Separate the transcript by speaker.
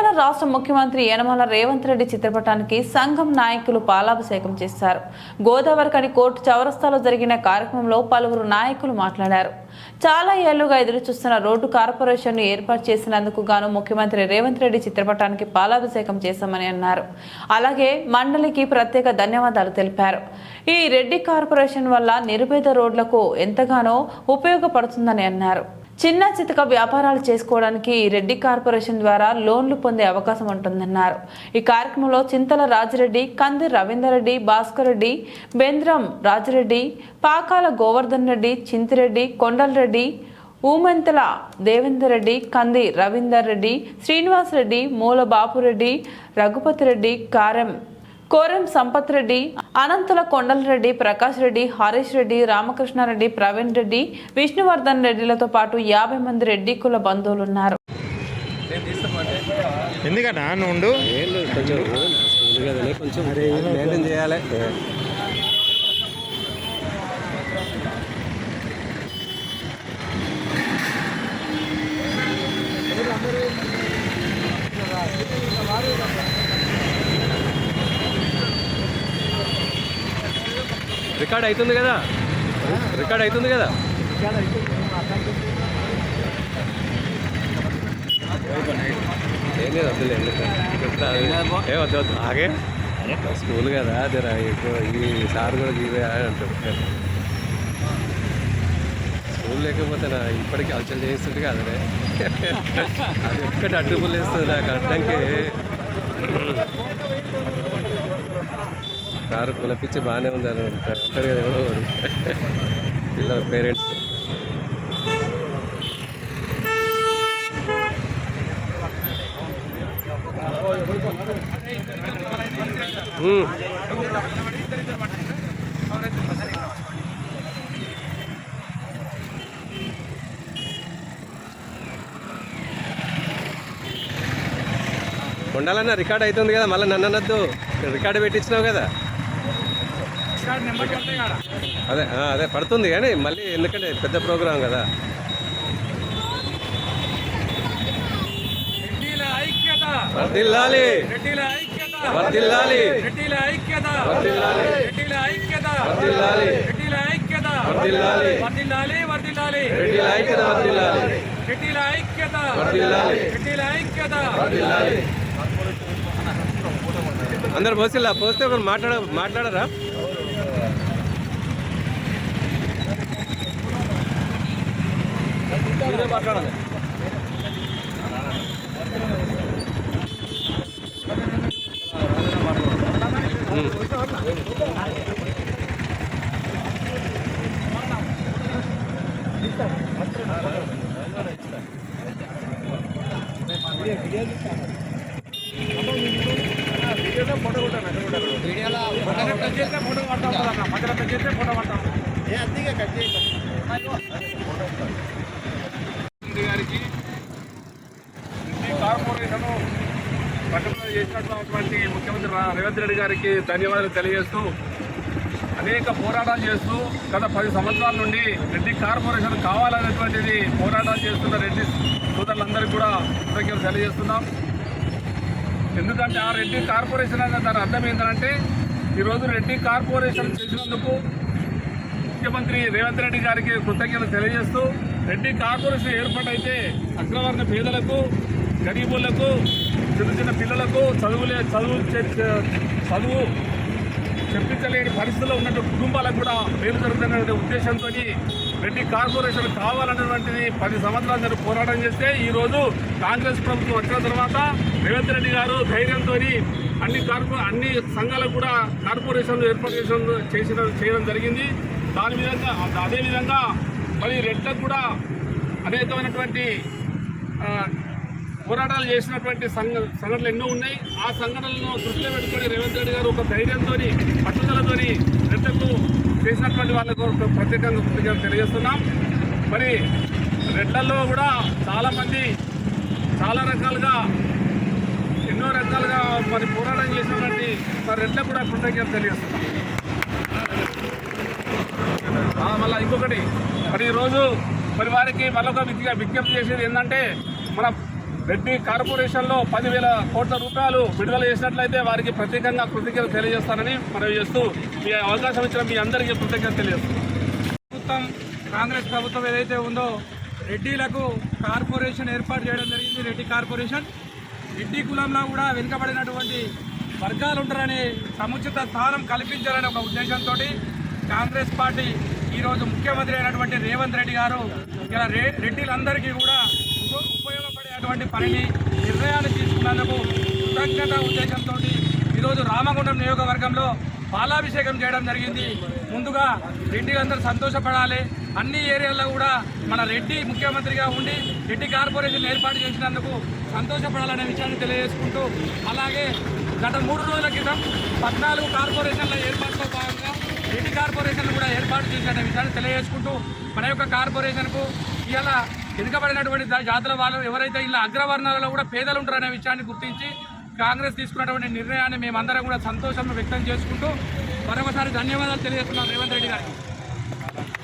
Speaker 1: తెలంగాణ రాష్ట్ర ముఖ్యమంత్రి యనమల రేవంత్ రెడ్డి చిత్రపటానికి సంఘం నాయకులు పాలాభిషేకం చేశారు. గోదావరికని కోర్టు చౌరస్తాలో జరిగిన కార్యక్రమంలో పలువురు నాయకులు మాట్లాడారు. చాలా ఏళ్ళుగా ఎదురుచూస్తున్న రోడ్డు కార్పొరేషన్ను ఏర్పాటు చేసినందుకు గాను ముఖ్యమంత్రి రేవంత్ రెడ్డి చిత్రపటానికి పాలాభిషేకం చేశామని అన్నారు. అలాగే మండలికి ప్రత్యేక ధన్యవాదాలు తెలిపారు. ఈ రెడ్డి కార్పొరేషన్ వల్ల నిరుపేద రోడ్లకు ఎంతగానో ఉపయోగపడుతుందని అన్నారు. చిన్న చితక వ్యాపారాలు చేసుకోవడానికి ఈ రెడ్డి కార్పొరేషన్ ద్వారా లోన్లు పొందే అవకాశం ఉంటుందన్నారు. ఈ కార్యక్రమంలో చింతల రాజిరెడ్డి కంది రవీందర్ రెడ్డి భాస్కర్ రెడ్డి బేంద్రం రాజిరెడ్డి పాకాల గోవర్ధన్ రెడ్డి చింతిరెడ్డి కొండల్ రెడ్డి ఊమెంతల దేవేందర్ రెడ్డి కంది రవీందర్ రెడ్డి శ్రీనివాస్ రెడ్డి మూల బాపురెడ్డి రఘుపతి రెడ్డి కారం కోరం సంపత్ రెడ్డి అనంతుల కొండలరెడ్డి ప్రకాష్ రెడ్డి హరీష్ రెడ్డి రామకృష్ణారెడ్డి ప్రవీణ్ రెడ్డి విష్ణువర్ధన్ రెడ్డిలతో పాటు యాభై మంది రెడ్డి కుల బంధువులు ఉన్నారు
Speaker 2: ఎందుకన్నా నువ్వు ఉండు
Speaker 3: ఏం లేదు కొంచెం స్కూల్ కదలే కొంచెం మెయింటైన్ చేయాలి రికార్డ్ అవుతుంది కదా? రికార్డ్ అవుతుంది కదా? ఏం లేదు ఏ వద్దు వద్దు. ఆగే? స్కూల్ కదా జరా ఈ సార్ కూడా గీవే అని అంటాడు. స్కూల్ లేకపోతే నా ఇప్పటికీ హల్చల్ చేస్తుంటే అదే అది ఒక్కటి అడ్డుపులు వేస్తుంది నాకు అడ్డంకి కారు కులపించి బాగానే ఉంది అని అంటారు కదా ఎవరో పిల్లల పేరెంట్స్. ఉండాలన్నా రికార్డ్ అవుతుంది కదా మళ్ళీ నన్ను అనొద్దు రికార్డు పెట్టించినావు కదా. అదే అదే పడుతుంది కానీ మళ్ళీ ఎందుకంటే పెద్ద ప్రోగ్రాం కదా. వర్దిల్లాలి వర్దిల్లాలి వర్దిల్లాలి అందరు పోసిల్లా? పోస్తే ఒకరు మాట్లాడ మాట్లాడరా?
Speaker 4: ఫోటో పడతాం మధ్యలో చేస్తే ఫోటో పడతాం రెడ్డి గారికి రెడ్డి కార్పొరేషన్ పట్టణంలో చేసినటువంటి ముఖ్యమంత్రి రేవంత్ రెడ్డి గారికి ధన్యవాదాలు తెలియజేస్తూ అనేక పోరాటాలు చేస్తూ గత పది సంవత్సరాల నుండి రెడ్డి కార్పొరేషన్ కావాలనేటువంటిది పోరాటాలు చేస్తున్న రెడ్డి సోదరులందరికీ కూడా కృతజ్ఞతలు తెలియజేస్తున్నాం. ఎందుకంటే ఆ రెడ్డి కార్పొరేషన్ అనే దాని అర్థం ఏంటంటే ఈరోజు రెడ్డి కార్పొరేషన్ చేసినందుకు ముఖ్యమంత్రి రేవంత్ రెడ్డి గారికి కృతజ్ఞతలు తెలియజేస్తూ రెడ్డి కార్పొరేషన్ ఏర్పాటైతే అగ్రవర్ణ పేదలకు గరీబులకు చిన్న చిన్న పిల్లలకు చదువులే చదువు చే- చదువు చెప్పించలేని పరిస్థితుల్లో ఉన్నటువంటి కుటుంబాలకు కూడా మేలు జరుగుతున్న ఉద్దేశంతో రెడ్డి కార్పొరేషన్ కావాలన్నటువంటిది పది సంవత్సరాలు నుంచి పోరాటం చేస్తే ఈరోజు కాంగ్రెస్ ప్రభుత్వం వచ్చిన తర్వాత రేవంత్ రెడ్డి గారు ధైర్యంతో అన్ని కార్పొ అన్ని సంఘాలకు కూడా కార్పొరేషన్లు ఏర్పాటు చేసిన చేయడం జరిగింది. దాని విధంగా అదేవిధంగా మరి రెడ్లకు కూడా అనేకమైనటువంటి పోరాటాలు చేసినటువంటి సంఘ సంఘటనలు ఎన్నో ఉన్నాయి. ఆ సంఘటనలను దృష్టిలో పెట్టుకొని రేవంత్ రెడ్డి గారు ఒక ధైర్యంతో పట్టుదలతో రెడ్లకు చేసినటువంటి వాళ్ళకు ప్రత్యేకంగా కృతజ్ఞతలు తెలియజేస్తున్నాం. మరి రెడ్లలో కూడా చాలామంది చాలా రకాలుగా ఎన్నో రకాలుగా మరి పోరాటం చేసినటువంటి మరి రెడ్లకు కూడా కృతజ్ఞతలు తెలియజేస్తున్నాం. మళ్ళీ ఇంకొకటి మరి ఈరోజు మరి వారికి మరొక విజ్ఞప్తి చేసేది ఏంటంటే మన రెడ్డి కార్పొరేషన్లో పదివేల కోట్ల రూపాయలు విడుదల చేసినట్లయితే వారికి ప్రత్యేకంగా కృతజ్ఞత తెలియజేస్తానని మనవి చేస్తూ మీ అవకాశం ఇచ్చిన మీ అందరికీ కృతజ్ఞత తెలియజేస్తాను
Speaker 2: ప్రభుత్వం కాంగ్రెస్ ప్రభుత్వం ఏదైతే ఉందో రెడ్డిలకు కార్పొరేషన్ ఏర్పాటు చేయడం జరిగింది రెడ్డి కార్పొరేషన్. రెడ్డి కులంలో కూడా వెనుకబడినటువంటి వర్గాలు ఉంటారని సముచిత స్థానం కల్పించాలనే ఒక ఉద్దేశంతో కాంగ్రెస్ పార్టీ ఈరోజు ముఖ్యమంత్రి అయినటువంటి రేవంత్ రెడ్డి గారు ఇలా రెడ్డిలందరికీ కూడా ఉప- పనిని నిర్ణయాలు తీసుకున్నందుకు కృతజ్ఞత ఉద్దేశంతో ఈరోజు రామగుండం నియోజకవర్గంలో పాలాభిషేకం చేయడం జరిగింది. ముందుగా రెడ్డి అందరూ సంతోషపడాలి. అన్ని ఏరియాల్లో కూడా మన రెడ్డి ముఖ్యమంత్రిగా ఉండి రెడ్డి కార్పొరేషన్ ఏర్పాటు చేసినందుకు సంతోషపడాలనే విషయాన్ని తెలియజేసుకుంటూ అలాగే గత మూడు రోజుల క్రితం పద్నాలుగు కార్పొరేషన్ల ఏర్పాటులో భాగంగా రెడ్డి కార్పొరేషన్ కూడా ఏర్పాటు చేసిన విషయాన్ని తెలియజేసుకుంటూ మన యొక్క కార్పొరేషన్కు ఇలా వెనుకబడినటువంటి జాతుల వాళ్ళు ఎవరైతే ఇలా అగ్రవర్ణాలలో కూడా పేదలు ఉంటారనే విషయాన్ని గుర్తించి కాంగ్రెస్ తీసుకున్నటువంటి నిర్ణయాన్ని మేమందరం కూడా సంతోషంగా వ్యక్తం చేసుకుంటూ మరొకసారి ధన్యవాదాలు తెలియజేస్తున్నాం రేవంత్ రెడ్డి గారికి.